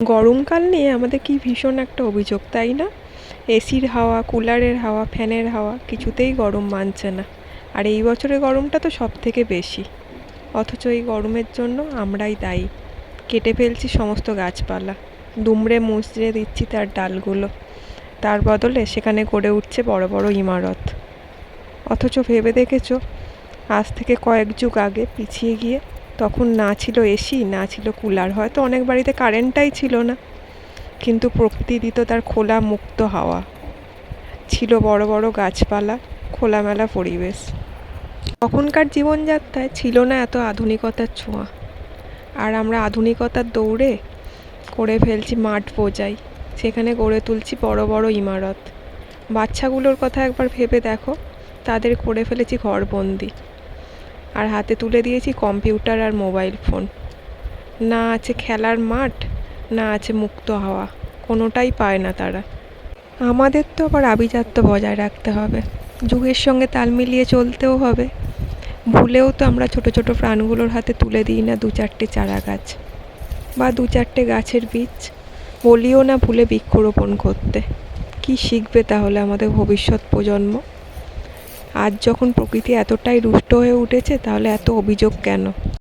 গরমকাল নিয়ে আমাদের কি ভীষণ একটা অভিযোগ, তাই না? এসির হাওয়া, কুলারের হাওয়া, ফ্যানের হাওয়া কিছুতেই গরম মানছে না। আর এই বছরের গরমটা তো সব থেকে বেশি। অথচ এই গরমের জন্য আমরাই দায়ী। কেটে ফেলছি সমস্ত গাছপালা। দুমড়ে মুচড়ে দিচ্ছি তার ডালগুলো। তার বদলে সেখানে গড়ে উঠছে বড় বড় ইমারত। অথচ ভেবে দেখেছ, আজ থেকে কয়েক যুগ আগে পিছিয়ে গিয়ে তখন না ছিল এসি, না ছিল কুলার। হয়তো অনেক বাড়িতে কারেন্টটাই ছিল না। কিন্তু প্রকৃতি দিত তার খোলা মুক্ত হাওয়া। ছিল বড় বড় গাছপালা, খোলামেলা পরিবেশ। তখনকার জীবনযাত্রায় ছিল না এত আধুনিকতার ছোঁয়া। আর আমরা আধুনিকতার দৌড়ে করে ফেলছি মাঠ বোঝাই। সেখানে গড়ে তুলছি বড় বড় ইমারত। বাচ্চাগুলোর কথা একবার ভেবে দেখো, তাদের করে ফেলেছি ঘরবন্দি। আর হাতে তুলে দিয়েছি কম্পিউটার আর মোবাইল ফোন। না আছে খেলার মাঠ, না আছে মুক্ত হাওয়া, কোনোটাই পায় না তারা। আমাদের তো আবার আভিজাত্য বজায় রাখতে হবে। যুগের সঙ্গে তাল মিলিয়ে চলতেও হবে। ভুলেও তো আমরা ছোট ছোট প্রাণগুলোর হাতে তুলে দিই না দু চারটে চারা গাছ বা দু চারটে গাছের বীজ। বলিও না ভুলে বৃক্ষরোপণ করতে। কি শিখবে তাহলে আমাদের ভবিষ্যৎ প্রজন্ম? আজ যখন প্রকৃতি এতটাই রুষ্ট হয়ে উঠেছে তাহলে এত অভিযোগ কেন?